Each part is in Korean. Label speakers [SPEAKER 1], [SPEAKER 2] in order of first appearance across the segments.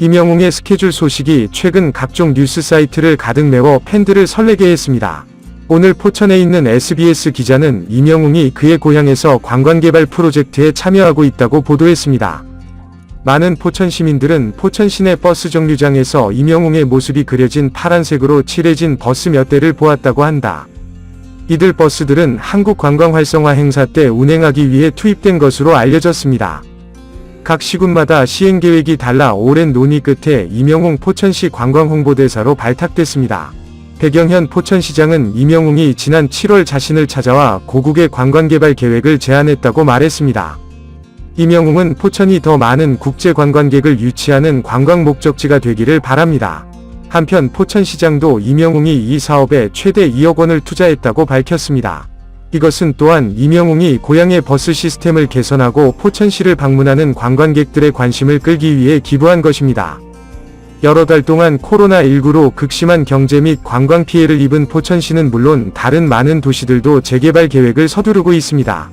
[SPEAKER 1] 이명웅의 스케줄 소식이 최근 각종 뉴스 사이트를 가득 메워 팬들을 설레게 했습니다. 오늘 포천에 있는 SBS 기자는 이명웅이 그의 고향에서 관광개발 프로젝트에 참여하고 있다고 보도했습니다. 많은 포천 시민들은 포천 시내 버스 정류장에서 이명웅의 모습이 그려진 파란색으로 칠해진 버스 몇 대를 보았다고 한다. 이들 버스들은 한국 관광 활성화 행사 때 운행하기 위해 투입된 것으로 알려졌습니다. 각 시군마다 시행 계획이 달라 오랜 논의 끝에 이명웅 포천시 관광 홍보대사로 발탁됐습니다. 백영현 포천시장은 이명웅이 지난 7월 자신을 찾아와 고국의 관광개발 계획을 제안했다고 말했습니다. 이명웅은 포천이 더 많은 국제 관광객을 유치하는 관광 목적지가 되기를 바랍니다. 한편 포천시장도 이명웅이 이 사업에 최대 2억 원을 투자했다고 밝혔습니다. 이것은 또한 이명웅이 고향의 버스 시스템을 개선하고 포천시를 방문하는 관광객들의 관심을 끌기 위해 기부한 것입니다. 여러 달 동안 코로나19로 극심한 경제 및 관광 피해를 입은 포천시는 물론 다른 많은 도시들도 재개발 계획을 서두르고 있습니다.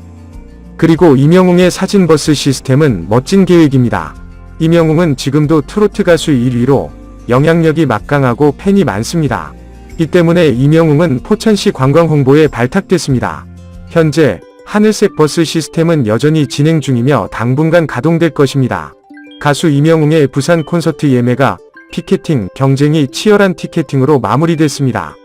[SPEAKER 1] 그리고 이명웅의 사진버스 시스템은 멋진 계획입니다. 이명웅은 지금도 트로트 가수 1위로 영향력이 막강하고 팬이 많습니다. 이 때문에 이명웅은 포천시 관광 홍보에 발탁됐습니다. 현재 하늘색 버스 시스템은 여전히 진행 중이며 당분간 가동될 것입니다. 가수 이명웅의 부산 콘서트 예매가 피켓팅 경쟁이 치열한 티켓팅으로 마무리됐습니다.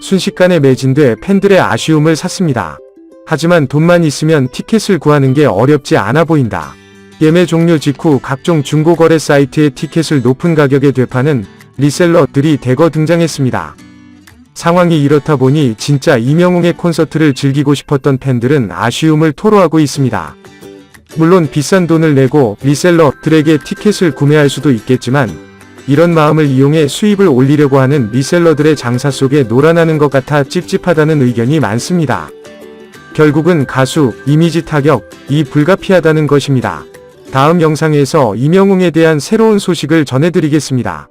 [SPEAKER 1] 순식간에 매진돼 팬들의 아쉬움을 샀습니다. 하지만 돈만 있으면 티켓을 구하는 게 어렵지 않아 보인다. 예매 종료 직후 각종 중고거래 사이트의 티켓을 높은 가격에 되파는 리셀러들이 대거 등장했습니다. 상황이 이렇다 보니 진짜 이명웅의 콘서트를 즐기고 싶었던 팬들은 아쉬움을 토로하고 있습니다. 물론 비싼 돈을 내고 리셀러들에게 티켓을 구매할 수도 있겠지만 이런 마음을 이용해 수입을 올리려고 하는 리셀러들의 장사 속에 놀아나는 것 같아 찝찝하다는 의견이 많습니다. 결국은 가수 이미지 타격이 불가피하다는 것입니다. 다음 영상에서 이명웅에 대한 새로운 소식을 전해드리겠습니다.